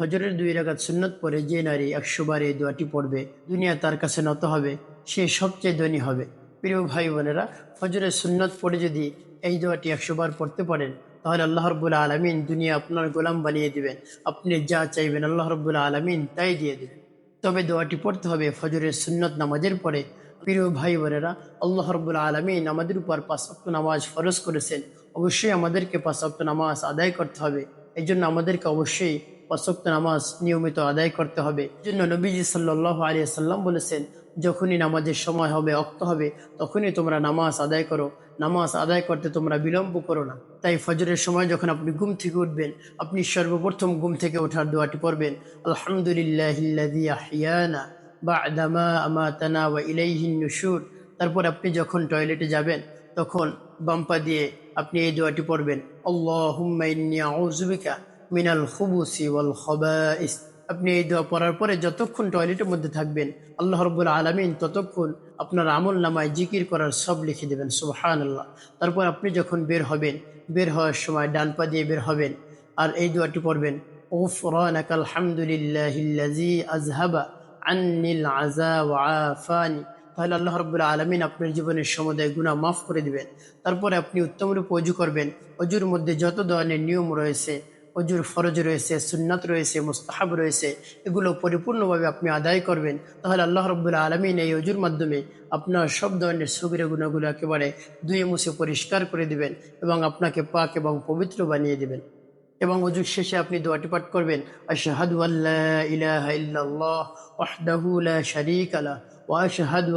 ফজরের দুই রাকাত সুন্নত পরে যে নারী একশো বার এই দোয়াটি পড়বে, দুনিয়া তার কাছে নত হবে, সে সবচেয়ে ধনী হবে। প্রিয় ভাই বোনেরা, ফজরের সুন্নত পড়ে যদি এই দোয়াটি একশো বার পড়তে পারেন, তাহলে আল্লাহ রব্বুল আলমিন দুনিয়া আপনার গোলাম বানিয়ে দিবেন। আপনি যা চাইবেন আল্লাহ রব্বুল আলমিন তাই দিয়ে দেবেন। তবে দোয়াটি পড়তে হবে ফজরের সুন্নত নামাজের পরে। প্রিয় ভাই বোনেরা, আল্লাহ রব্বুল আলমিন আমাদের উপর পাঁচক্ত নামাজ ফরজ করেছেন। অবশ্যই আমাদেরকে পাঁচক্ত নামাজ আদায় করতে হবে। এই জন্য আমাদেরকে অবশ্যই পাঁচক্ত নামাজ নিয়মিত আদায় করতে হবে। জন্য নবীজি সাল্লাহ আলিয়া সাল্লাম বলেছেন, যখনই নামাজের সময় হবে, অক্ত হবে, তখনই তোমরা নামাজ আদায় করো। নামাজ আদায় করতে তোমরা বিলম্ব করো না। তাই ফজরের সময় যখন আপনি ঘুম থেকে উঠবেন, আপনি সর্বপ্রথম ঘুম থেকে ওঠার দোয়াটি পড়বেন আলহামদুলিল্লাহ ইলাইহিন নুশুর। তারপর আপনি যখন টয়লেটে যাবেন, তখন বাম্পা দিয়ে আপনি এই দোয়াটি পড়বেন বিকা মিনাল খুবুসি ওয়াল খাবাইস। আপনি এই দোয়া পড়ার পরে যতক্ষণ টয়লেটের মধ্যে থাকবেন, আল্লাহ রব্বুল আলমিন ততক্ষণ আপনার আমল নামায় জিকির করার সব লিখে দেবেন সুবহান আল্লাহ তারপর আপনি যখন বের হবেন, বের হওয়ার সময় ডান পা দিয়ে বের হবেন আর এই দোয়াটি পড়বেন ওফরানাক আলহামদুলিল্লাহিল্লাজি আজহাবা আন্নিল আজা ওয়া আফানি। তাহলে আল্লাহ রব্বুল আলমিন আপনার জীবনের সমুদায় গুণা মাফ করে দিবেন। তারপরে আপনি উত্তম রূপে অজু করবেন। অজুর মধ্যে যত ধরনের নিয়ম রয়েছে অজুর, ফরজ রয়েছে, সুন্নাত রয়েছে, মুস্তাহাব রয়েছে, এগুলো পরিপূর্ণভাবে আপনি আদায় করবেন। তাহলে আল্লাহ রব্বুল্লা আলমিন এই অজুর মাধ্যমে আপনার সব ধরনের সগিরে গুণাগুলো একেবারে দুয়ে মুছে পরিষ্কার করে দিবেন এবং আপনাকে পাক এবং পবিত্র বানিয়ে দিবেন। এবং অজুর শেষে আপনি দোয়াটি পাঠ করবেন, আশহাদু ইলাহা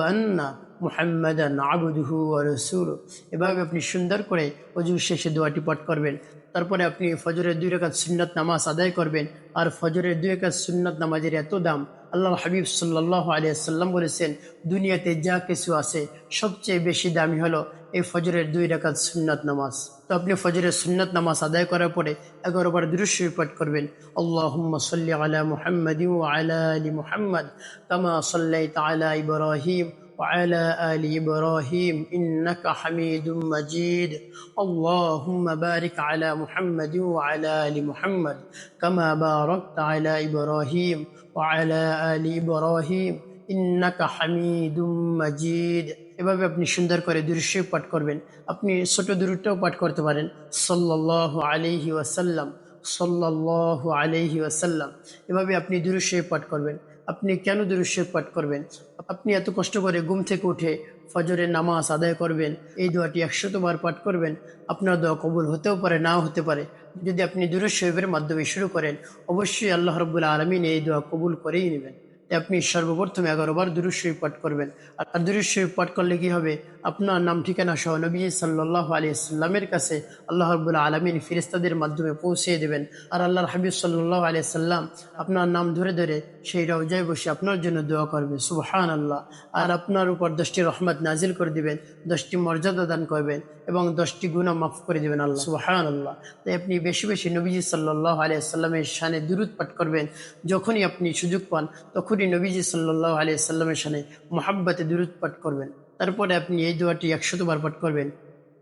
আন্না মুহাম্মাদান আবদুহু ওয়া রাসূলুহু। এভাবে আপনি সুন্দর করে অজুর শেষে দোয়াটি পাঠ করবেন। তারপরে আপনি ফজরের দুই রেখাত সুন্নত নামাজ আদায় করবেন। আর ফজরের দুই রেখাত সুন্নত নামাজের এত দাম আল্লাহ হাবিব সাল্লাহ আলিয়াল্লাম বলেছেন, দুনিয়াতে যা কিছু আছে, সবচেয়ে বেশি দামি হলো এই ফজরের দুই রেখাত সুন্নত নামাজ। তো আপনি ফজরের সুন্নত নামাজ আদায় করার পরে এগারো বার দৃশ্য পাঠ করবেন আল্লাহ সাল্লি আলা মুহাম্মদ আলা আলী মুহাম্মদ কামা সাল্লাই তালা ইব্রাহিম وعلى آل إبراهيم إنك حميد مجيد اللهم بارك على محمد وعلى آل محمد كما باركت على إبراهيم وعلى آل إبراهيم إنك حميد مجيد এভাবে আপনি সুন্দর করে দৃশ্য পাঠ করবেন আপনি ছোট দূরটাও পাঠ করতে পারেন সাল্লাহ আলিহি ওয়াসাল্লাম সাল্লাহ আলহি আসাল্লাম এভাবে আপনি দুরুশেব পাঠ করবেন। আপনি কেন দুরুশে পাঠ করবেন? আপনি এত কষ্ট করে ঘুম থেকে উঠে ফজরের নামাজ আদায় করবেন, এই দোয়াটি একশতবার পাঠ করবেন, আপনার দোয়া কবুল হতেও পারে, নাও হতে পারে। যদি আপনি দুরুশরীফের মাধ্যমে শুরু করেন, অবশ্যই আল্লাহ রবুল্লা আলমিন এই দোয়া কবুল করেই নেবেন। আপনি সর্বপ্রথম এগারো বার দুরুশরীফ পাঠ করবেন। আর দুরুশরীফ পাঠ করলে কি হবে? আপনার নাম, ঠিকানা সহ নবী সাল্লাহ আলী সাল্লামের কাছে আল্লাহ রব্বুল আলমিন ফিরিস্তাদের মাধ্যমে পৌঁছে দেবেন। আর আল্লাহর হাবিব সাল্লাহ আলী সাল্লাম আপনার নাম ধরে ধরে সেই রওজায় বসে আপনার জন্য দোয়া করবে। সুবহান আল্লাহ আর আপনার উপর দশটি রহমত নাজিল করে দিবেন, দশটি মর্যাদা দান করবেন এবং দশটি গুণা মাফ করে দিবেন আল্লাহ। সুবহান আল্লাহ তাই আপনি বেশি বেশি নবীজি সাল্লাহ আলিয়া সাল্লামের শানে দূরত পাঠ করবেন। যখনই আপনি সুযোগ পান তখনই নবীজি সাল্লাহ আলিয়া সাল্লামের শানে মোহাব্বতে দূরত পাঠ করবেন তারপরে আপনি এই দোয়াটি একশতবার পাঠ করবেন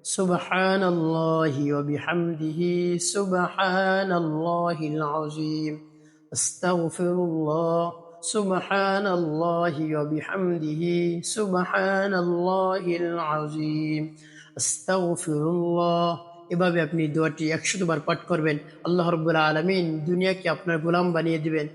سبحان الله وبحمده سبحان الله العظيم استغفر الله سبحان الله وبحمده سبحان الله العظيم استغفر الله এভাবে আপনি দোয়াটি একশো বার পাঠ করবেন। আল্লাহ রব্বুল্লাহ আলমিন দুনিয়াকে আপনার গোলাম বানিয়ে দিবেন,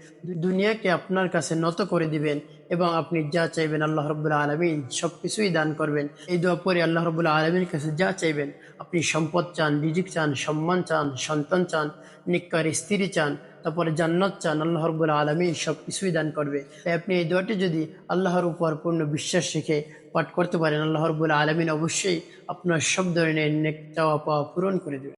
দুনিয়াকে আপনার কাছে নত করে দিবেন এবং আপনি যা চাইবেন আল্লাহ রব্বুল্লাহ আলমিন সব কিছুই দান করবেন। এই দোয়া পরে আল্লাহ রব্বুল্লাহ আলমীর কাছে যা চাইবেন, আপনি সম্পদ চান, রিজিক চান, সম্মান চান, সন্তান চান, নিকার স্ত্রী চান তারপরে জান্নাত চান, আল্লাহ রব্বুল্লাহ আলমী সব কিছুই দান করবে। তাই আপনি এই দোয়াটি যদি আল্লাহর উপর পূর্ণ বিশ্বাস রেখে পাঠ করতে পারেন, আল্লাহ রব্বুল্লাহ আলমিন অবশ্যই আপনার সব ধরনের নেক চাওয়া পাওয়া পূরণ করে দেবে